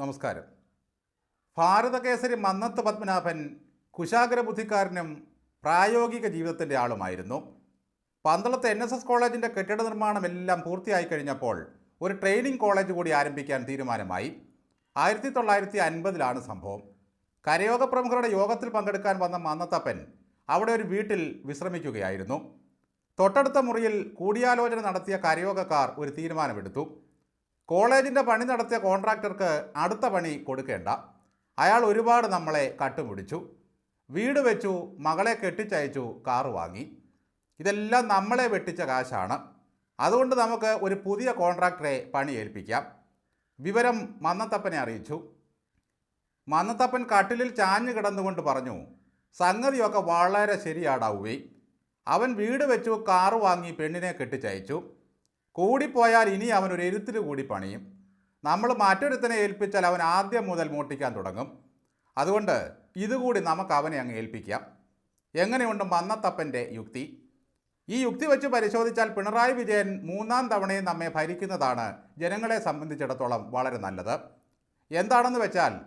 നമസ്കാരം. ഭാരതകേസരി മന്നത്ത് പത്മനാഭൻ കുശാഗ്ര ബുദ്ധിക്കാരനും പ്രായോഗിക ജീവിതത്തിന്റെ ആളുമായിരുന്നു. പന്തളത്ത് എൻ എസ് എസ് കോളേജിന്റെ കെട്ടിട നിർമ്മാണം എല്ലാം പൂർത്തിയായി കഴിഞ്ഞപ്പോൾ ഒരു ട്രെയിനിങ് കോളേജ് കൂടി ആരംഭിക്കാൻ തീരുമാനമായി. ആയിരത്തി തൊള്ളായിരത്തി അൻപതിലാണ് സംഭവം. കരയോഗ പ്രമുഖരുടെ യോഗത്തിൽ പങ്കെടുക്കാൻ വന്ന മന്നത്തപ്പൻ അവിടെ ഒരു വീട്ടിൽ വിശ്രമിക്കുകയായിരുന്നു. തൊട്ടടുത്ത മുറിയിൽ കൂടിയാലോചന നടത്തിയ കരയോഗക്കാർ ഒരു തീരുമാനമെടുത്തു. കോളേജിന്റെ പണി നടത്തിയ കോൺട്രാക്ടർക്ക് അടുത്ത പണി കൊടുക്കേണ്ട. അയാൾ ഒരുപാട് നമ്മളെ കട്ടുപിടിച്ചു. വീട് വെച്ചു മകളെ കെട്ടിച്ചയച്ചു കാറ് വാങ്ങി. ഇതെല്ലാം നമ്മളെ വെട്ടിച്ച കാശാണ്. അതുകൊണ്ട് നമുക്ക് ഒരു പുതിയ കോൺട്രാക്ടറെ പണി ഏൽപ്പിക്കാം. വിവരം മന്നത്തപ്പനെ അറിയിച്ചു. മന്നത്തപ്പൻ കട്ടിലിൽ ചാഞ്ഞു കിടന്നുകൊണ്ട് പറഞ്ഞു സംഗതിയൊക്കെ വളരെ ശരിയാടാവുകയും അവൻ വീട് വെച്ചു കാറ് വാങ്ങി പെണ്ണിനെ കെട്ടിച്ചയച്ചു. കൂടിപ്പോയാൽ ഇനി അവൻ ഒരു എരുത്തിൽ കൂടി പണിയും. നമ്മൾ മറ്റൊരുത്തനെ ഏൽപ്പിച്ചാൽ അവൻ ആദ്യം മുതൽ മോട്ടിക്കാൻ തുടങ്ങും. അതുകൊണ്ട് ഇതുകൂടി നമുക്ക് അവനെ അങ്ങ് ഏൽപ്പിക്കാം. എങ്ങനെയുണ്ട് മന്നത്തപ്പന്റെ യുക്തി? ഈ യുക്തി വെച്ച് പരിശോധിച്ചാൽ പിണറായി വിജയൻ മൂന്നാം തവണയും നമ്മെ ഭരിക്കുന്നതാണ് ജനങ്ങളെ സംബന്ധിച്ചിടത്തോളം വളരെ നല്ലത്. എന്താണെന്ന് വെച്ചാൽ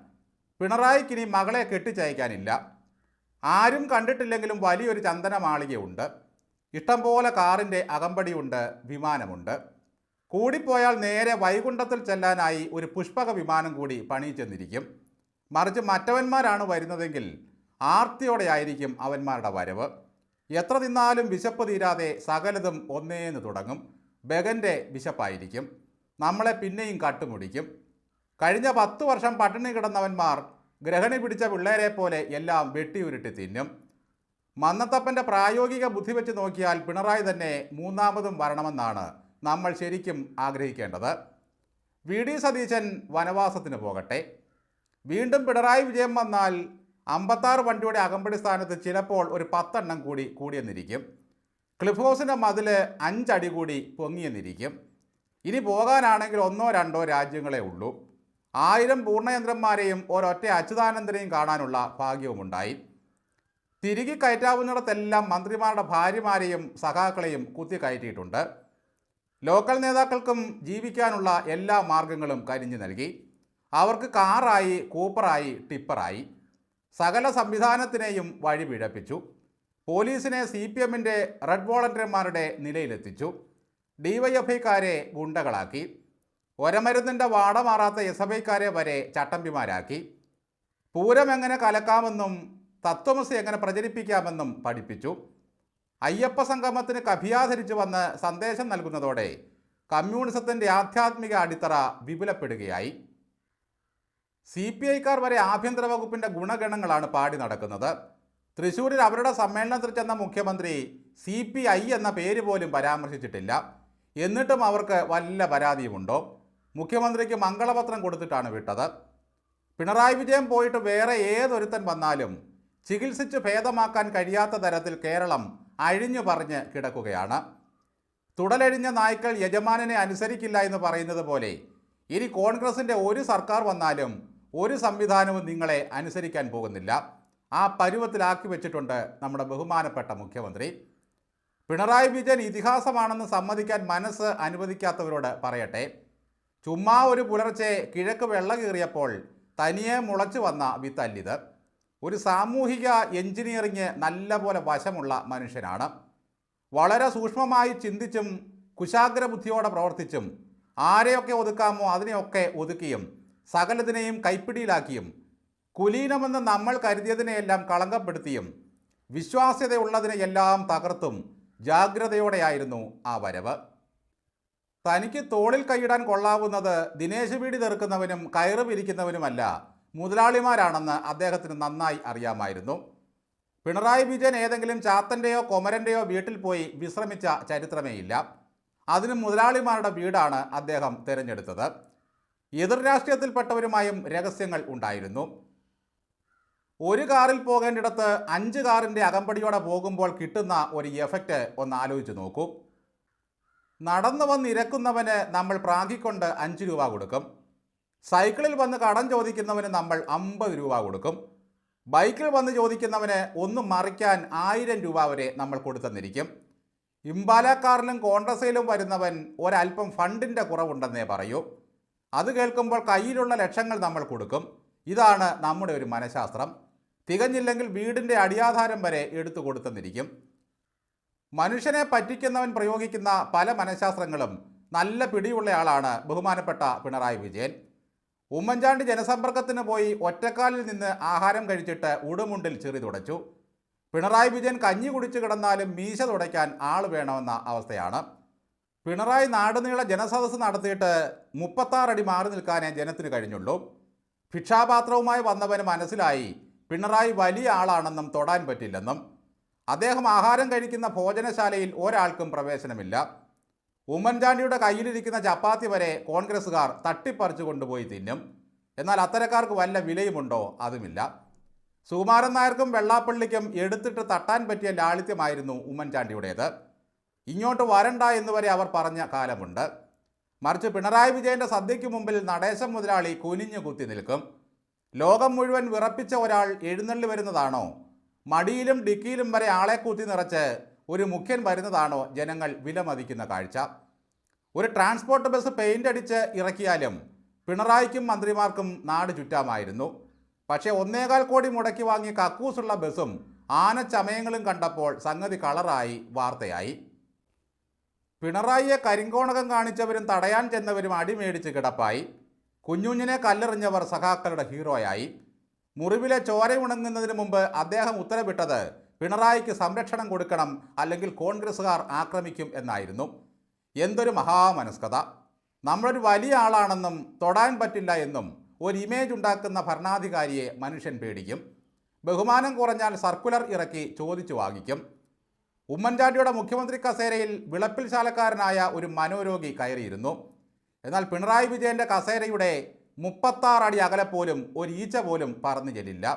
പിണറായിക്കിനി മകളെ കെട്ടിച്ചയക്കാനില്ല. ആരും കണ്ടിട്ടില്ലെങ്കിലും വലിയൊരു ചന്ദന മാളികയുണ്ട് ഇഷ്ടംപോലെ കാറിന്റെ അകമ്പടിയുണ്ട് വിമാനമുണ്ട്. കൂടിപ്പോയാൽ നേരെ വൈകുണ്ഠത്തിൽ ചെല്ലാനായി ഒരു പുഷ്പക വിമാനം കൂടി പണിയിച്ചെന്നിരിക്കും മറിച്ച് മറ്റവന്മാരാണ് വരുന്നതെങ്കിൽ ആർത്തിയോടെയായിരിക്കും അവന്മാരുടെ വരവ്. എത്ര തിന്നാലും വിശപ്പ് തീരാതെ സകലതും ഒന്നേന്ന് തുടങ്ങും. ബഗന്റെ വിശപ്പായിരിക്കും. നമ്മളെ പിന്നെയും കട്ടുമുടിക്കും. കഴിഞ്ഞ പത്ത് വർഷം പട്ടിണി കിടന്നവന്മാർ ഗ്രഹണി പിടിച്ച പിള്ളേരെ പോലെ എല്ലാം വെട്ടിയുരുട്ടി തിന്നും. മന്നത്തപ്പന്റെ പ്രായോഗിക ബുദ്ധി വെച്ച് നോക്കിയാൽ പിണറായി തന്നെ മൂന്നാമതും വരണമെന്നാണ് നമ്മൾ ശരിക്കും ആഗ്രഹിക്കേണ്ടത്. വി. ഡി. സതീശൻ വനവാസത്തിന് പോകട്ടെ. വീണ്ടും പിണറായി വിജയം വന്നാൽ അമ്പത്താറ് വണ്ടിയുടെ അകമ്പടി സ്ഥാനത്ത് ചിലപ്പോൾ ഒരു പത്തെണ്ണം കൂടി കൂടിയെന്നിരിക്കും. ക്ലിഫ് ഹൗസിന്റെ മതിൽ അഞ്ചടി കൂടി പൊങ്ങിയെന്നിരിക്കും. ഇനി പോകാനാണെങ്കിൽ ഒന്നോ രണ്ടോ രാജ്യങ്ങളേ ഉള്ളൂ. ആയിരം പൂർണയന്ത്രന്മാരെയും ഒരൊറ്റ അച്യുതാനന്ദനെയും കാണാനുള്ള ഭാഗ്യവുമുണ്ടായി. തിരികെ കയറ്റാവുന്നിടത്തെല്ലാം മന്ത്രിമാരുടെ ഭാര്യമാരെയും സഖാക്കളെയും കുത്തി കയറ്റിയിട്ടുണ്ട്. ലോക്കൽ നേതാക്കൾക്കും ജീവിക്കാനുള്ള എല്ലാ മാർഗങ്ങളും കരിഞ്ഞു നൽകി. അവർക്ക് കാറായി കൂപ്പറായി ടിപ്പറായി സകല സംവിധാനത്തിനെയും വഴി പിഴപ്പിച്ചു. പോലീസിനെ സി പി എമ്മിന്റെ റെഡ് വോളണ്ടിയർമാരുടെ നിലയിലെത്തിച്ചു. ഡിവൈഎഫ്ഐക്കാരെ ഗുണ്ടകളാക്കി. ഒരമരുന്നിന്റെ വാടമാറാത്ത എസ് എഫ് ഐക്കാരെ വരെ ചട്ടമ്പിമാരാക്കി. പൂരം എങ്ങനെ കലക്കാമെന്നും തത്വമസി എങ്ങനെ പ്രചരിപ്പിക്കാമെന്നും പഠിപ്പിച്ചു. അയ്യപ്പ സംഗമത്തിന് കഭിയാധരിച്ചു വന്ന് സന്ദേശം നൽകുന്നതോടെ കമ്മ്യൂണിസത്തിന്റെ ആധ്യാത്മിക അടിത്തറ വിപുലപ്പെടുകയായി. സി പി ഐക്കാർ വരെ ആഭ്യന്തര വകുപ്പിന്റെ ഗുണഗണങ്ങളാണ് പാടി നടക്കുന്നത്. തൃശ്ശൂരിൽ അവരുടെ സമ്മേളനത്തിൽ ചെന്ന മുഖ്യമന്ത്രി സി പി ഐ എന്ന പേര് പോലും പരാമർശിച്ചിട്ടില്ല. എന്നിട്ടും അവർക്ക് വല്ല പരാതിയുമുണ്ടോ? മുഖ്യമന്ത്രിക്ക് മംഗളപത്രം കൊടുത്തിട്ടാണ് വിട്ടത്. പിണറായി വിജയൻ പോയിട്ട് വേറെ ഏതൊരുത്തൻ വന്നാലും ചികിത്സിച്ച് ഭേദമാക്കാൻ കഴിയാത്ത തരത്തിൽ കേരളം അഴിഞ്ഞു പറഞ്ഞ് കിടക്കുകയാണ്. തുടലഴിഞ്ഞ നായ്ക്കൾ യജമാനനെ അനുസരിക്കില്ല എന്ന് പറയുന്നത് പോലെ ഇനി കോൺഗ്രസിന്റെ ഒരു സർക്കാർ വന്നാലും ഒരു സംവിധാനവും നിങ്ങളെ അനുസരിക്കാൻ പോകുന്നില്ല. ആ പരുവത്തിലാക്കി വെച്ചിട്ടുണ്ട് നമ്മുടെ ബഹുമാനപ്പെട്ട മുഖ്യമന്ത്രി. പിണറായി വിജയൻ ഇതിഹാസമാണെന്ന് സമ്മതിക്കാൻ മനസ്സ് അനുവദിക്കാത്തവരോട് പറയട്ടെ. ചുമ്മാ ഒരു പുലർച്ചെ കിഴക്ക് വെള്ള കീറിയപ്പോൾ തനിയെ മുളച്ചു വന്ന വിത്തല്ലിത്. ഒരു സാമൂഹിക എഞ്ചിനീയറിങ് നല്ലപോലെ വശമുള്ള മനുഷ്യനാണ്. വളരെ സൂക്ഷ്മമായി ചിന്തിച്ചും കുശാഗ്ര ബുദ്ധിയോടെ പ്രവർത്തിച്ചും ആരെയൊക്കെ ഒതുക്കാമോ അതിനെയൊക്കെ ഒതുക്കിയും സകലതിനെയും കൈപ്പിടിയിലാക്കിയും കുലീനമെന്ന് നമ്മൾ കരുതിയതിനെയെല്ലാം കളങ്കപ്പെടുത്തിയും വിശ്വാസ്യതയുള്ളതിനെയെല്ലാം തകർത്തും ജാഗ്രതയോടെയായിരുന്നു ആ വരവ്. തനിക്ക് തോളിൽ കൈയിടാൻ കൊള്ളാവുന്നത് ദിനേശ് വീടി തെറുക്കുന്നവനും കയറ് പിരിക്കുന്നവനുമല്ല. മുതലാളിമാരാണെന്ന് അദ്ദേഹത്തിന് നന്നായി അറിയാമായിരുന്നു. പിണറായി വിജയൻ ഏതെങ്കിലും ചാത്തന്റെയോ കൊമരന്റെയോ വീട്ടിൽ പോയി വിശ്രമിച്ച ചരിത്രമേയില്ല. അതിന് മുതലാളിമാരുടെ വീടാണ് അദ്ദേഹം തിരഞ്ഞെടുത്തത്. എതിർ രാഷ്ട്രീയത്തിൽപ്പെട്ടവരുമായും രഹസ്യങ്ങൾ ഉണ്ടായിരുന്നു. ഒരു കാറിൽ പോകേണ്ടിടത്ത് അഞ്ച് കാറിന്റെ അകമ്പടിയോടെ പോകുമ്പോൾ കിട്ടുന്ന ഒരു എഫക്റ്റ് ഒന്ന് ആലോചിച്ച് നോക്കൂ. നടന്നു വന്ന് ഇരക്കുന്നവന് നമ്മൾ പ്രാഗിക്കൊണ്ട് അഞ്ച് രൂപ കൊടുക്കും. സൈക്കിളിൽ വന്ന് കടം ചോദിക്കുന്നവന് നമ്മൾ അമ്പത് രൂപ കൊടുക്കും. ബൈക്കിൽ വന്ന് ചോദിക്കുന്നവന് ഒന്ന് മറിക്കാൻ ആയിരം രൂപ വരെ നമ്മൾ കൊടുത്തെന്നിരിക്കും. ഇംബാലക്കാറിലും കോൺഗ്രസിലും വരുന്നവൻ ഒരല്പം ഫണ്ടിന്റെ കുറവുണ്ടെന്നേ പറയൂ. അത് കേൾക്കുമ്പോൾ കയ്യിലുള്ള ലക്ഷങ്ങൾ നമ്മൾ കൊടുക്കും. ഇതാണ് നമ്മുടെ ഒരു മനഃശാസ്ത്രം. തികഞ്ഞില്ലെങ്കിൽ വീടിന്റെ അടിയാധാരം വരെ എടുത്തു കൊടുത്തെന്നിരിക്കും. മനുഷ്യനെ പറ്റിക്കുന്നവൻ പ്രയോഗിക്കുന്ന പല മനഃശാസ്ത്രങ്ങളും നല്ല പിടിയുള്ള ആളാണ് ബഹുമാനപ്പെട്ട പിണറായി വിജയൻ. ഉമ്മൻചാണ്ടി ജനസമ്പർക്കത്തിന് പോയി ഒറ്റക്കാലിൽ നിന്ന് ആഹാരം കഴിച്ചിട്ട് ഉടുമുണ്ടിൽ ചെറി തുടച്ചു. പിണറായി വിജയൻ കഞ്ഞി കുടിച്ചു കിടന്നാലും മീശ തുടയ്ക്കാൻ ആൾ വേണമെന്ന അവസ്ഥയാണ്. പിണറായി നാടുനീള ജനസദസ് നടത്തിയിട്ട് മുപ്പത്താറടി മാറി നിൽക്കാനേ ജനത്തിന് കഴിഞ്ഞുള്ളൂ. ഭിക്ഷാപാത്രവുമായി വന്നവന് മനസ്സിലായി പിണറായി വലിയ ആളാണെന്നും തൊടാൻ പറ്റില്ലെന്നും. അദ്ദേഹം ആഹാരം കഴിക്കുന്ന ഭോജനശാലയിൽ ഒരാൾക്കും പ്രവേശനമില്ല. ഉമ്മൻചാണ്ടിയുടെ കയ്യിലിരിക്കുന്ന ചപ്പാത്തി വരെ കോൺഗ്രസ്സുകാർ തട്ടിപ്പറിച്ചു കൊണ്ടുപോയി തിന്നും. എന്നാൽ അത്തരക്കാർക്ക് വല്ല വിലയുമുണ്ടോ? അതുമില്ല. സുകുമാരൻ നായർക്കും വെള്ളാപ്പള്ളിക്കും എടുത്തിട്ട് തട്ടാൻ പറ്റിയ ലാളിത്യമായിരുന്നു ഉമ്മൻചാണ്ടിയുടേത്. ഇങ്ങോട്ട് വരണ്ട എന്ന് വരെ അവർ പറഞ്ഞ കാലമുണ്ട്. മറിച്ച് പിണറായി വിജയന്റെ സദ്യയ്ക്ക് മുമ്പിൽ നടേശം മുതലാളി കുനിഞ്ഞു കുത്തി നിൽക്കും. ലോകം മുഴുവൻ വിറപ്പിച്ച ഒരാൾ എഴുന്നള്ളി വരുന്നതാണോ? മടിയിലും ഡിക്കിയിലും വരെ ആളെ കുത്തി നിറച്ച് ഒരു മുഖ്യൻ വരുന്നതാണോ ജനങ്ങൾ വിലമതിക്കുന്ന കാഴ്ച? ഒരു ട്രാൻസ്പോർട്ട് ബസ് പെയിന്റ് അടിച്ച് ഇറക്കിയാലും പിണറായിക്കും മന്ത്രിമാർക്കും നാട് ചുറ്റാമായിരുന്നു. പക്ഷേ ഒന്നേകാൽ കോടി മുടക്കി വാങ്ങിയ കക്കൂസുള്ള ബസ്സും ആനച്ചമയങ്ങളും കണ്ടപ്പോൾ സംഗതി കളറായി വാർത്തയായി. പിണറായിയെ കരിങ്കോണകം കാണിച്ചവരും തടയാൻ ചെന്നവരും അടിമേടിച്ച് കിടപ്പായി. കുഞ്ഞുഞ്ഞിനെ കല്ലെറിഞ്ഞവർ സഖാക്കളുടെ ഹീറോയായി. മുറിവിലെ ചോര ഉണങ്ങുന്നതിന് മുമ്പ് അദ്ദേഹം ഉത്തരവിട്ടത് പിണറായിക്ക് സംരക്ഷണം കൊടുക്കണം അല്ലെങ്കിൽ കോൺഗ്രസ്സുകാർ ആക്രമിക്കും എന്നായിരുന്നു. എന്തൊരു മഹാമനസ്കത. നമ്മളൊരു വലിയ ആളാണെന്നും തൊടാൻ പറ്റില്ല എന്നും ഒരു ഇമേജ് ഉണ്ടാക്കുന്ന ഭരണാധികാരിയെ മനുഷ്യൻ പേടിക്കും. ബഹുമാനം കുറഞ്ഞാൽ സർക്കുലർ ഇറക്കി ചോദിച്ചു വാങ്ങിക്കും. ഉമ്മൻചാണ്ടിയുടെ മുഖ്യമന്ത്രി കസേരയിൽ വിളപ്പിൽ ശാലക്കാരനായ ഒരു മനോരോഗി കയറിയിരുന്നു. എന്നാൽ പിണറായി വിജയന്റെ കസേരയുടെ മുപ്പത്താറടി അകലെ പോലും ഒരു ഈച്ച പോലും പറന്നു ചെല്ലില്ല.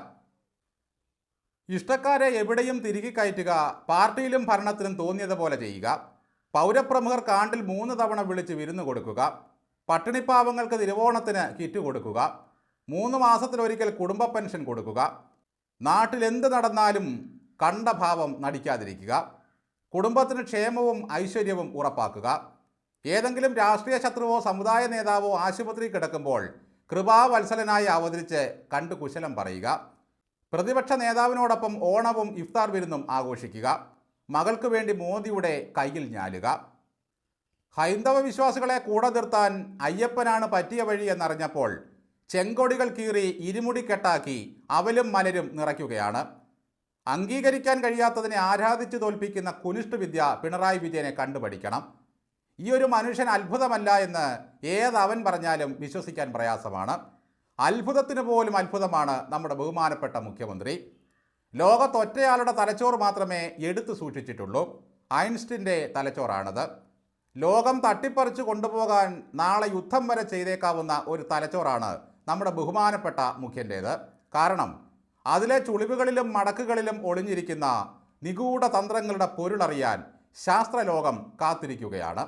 ഇഷ്ടക്കാരെ എവിടെയും തിരികെ കയറ്റുക പാർട്ടിയിലും ഭരണത്തിലും തോന്നിയതുപോലെ ചെയ്യുക പൗരപ്രമുഖർ കാണ്ടിൽ മൂന്ന് തവണ വിളിച്ച് വിരുന്ന് കൊടുക്കുക പട്ടിണിപ്പാവങ്ങൾക്ക് തിരുവോണത്തിന് കിറ്റ് കൊടുക്കുക മൂന്ന് മാസത്തിലൊരിക്കൽ കുടുംബ പെൻഷൻ കൊടുക്കുക നാട്ടിൽ എന്ത് നടന്നാലും കണ്ട ഭാവം നടിക്കാതിരിക്കുക കുടുംബത്തിന് ക്ഷേമവും ഐശ്വര്യവും ഉറപ്പാക്കുക ഏതെങ്കിലും രാഷ്ട്രീയ ശത്രുവോ സമുദായ നേതാവോ ആശുപത്രി കിടക്കുമ്പോൾ കൃപാവത്സലനായി അവതരിച്ച് കണ്ടു കുശലം പറയുക പ്രതിപക്ഷ നേതാവിനോടൊപ്പം ഓണവും ഇഫ്താർ വിരുന്നും ആഘോഷിക്കുക. മകൾക്ക് വേണ്ടി മോദിയുടെ കയ്യിൽ ഞാലുക. ഹൈന്ദവ വിശ്വാസികളെ കൂടെ നിർത്താൻ അയ്യപ്പനാണ് പറ്റിയ വഴി എന്നറിഞ്ഞപ്പോൾ ചെങ്കൊടികൾ കീറി ഇരുമുടി കെട്ടാക്കി അവലും മലരും നിറയ്ക്കുകയാണ്. അംഗീകരിക്കാൻ കഴിയാത്തതിനെ ആരാധിച്ചു തോൽപ്പിക്കുന്ന കുനിഷ്ഠ വിദ്യ പിണറായി വിജയനെ കണ്ടുപഠിക്കണം. ഈ ഒരു മനുഷ്യൻ അത്ഭുതമല്ല എന്ന് ഏതവൻ പറഞ്ഞാലും വിശ്വസിക്കാൻ പ്രയാസമാണ്. അത്ഭുതത്തിന് പോലും അത്ഭുതമാണ് നമ്മുടെ ബഹുമാനപ്പെട്ട മുഖ്യമന്ത്രി. ലോകത്തൊറ്റയാളുടെ തലച്ചോറ് മാത്രമേ എടുത്തു സൂക്ഷിച്ചിട്ടുള്ളൂ. ഐൻസ്റ്റിന്റെ തലച്ചോറാണത്. ലോകം തട്ടിപ്പറിച്ചു കൊണ്ടുപോകാൻ നാളെ യുദ്ധം വരെ ചെയ്തേക്കാവുന്ന ഒരു തലച്ചോറാണ് നമ്മുടെ ബഹുമാനപ്പെട്ട മുഖ്യന്റേത്. കാരണം അതിലെ ചുളിവുകളിലും മടക്കുകളിലും ഒളിഞ്ഞിരിക്കുന്ന നിഗൂഢ തന്ത്രങ്ങളുടെ പൊരുളറിയാൻ ശാസ്ത്രലോകം കാത്തിരിക്കുകയാണ്.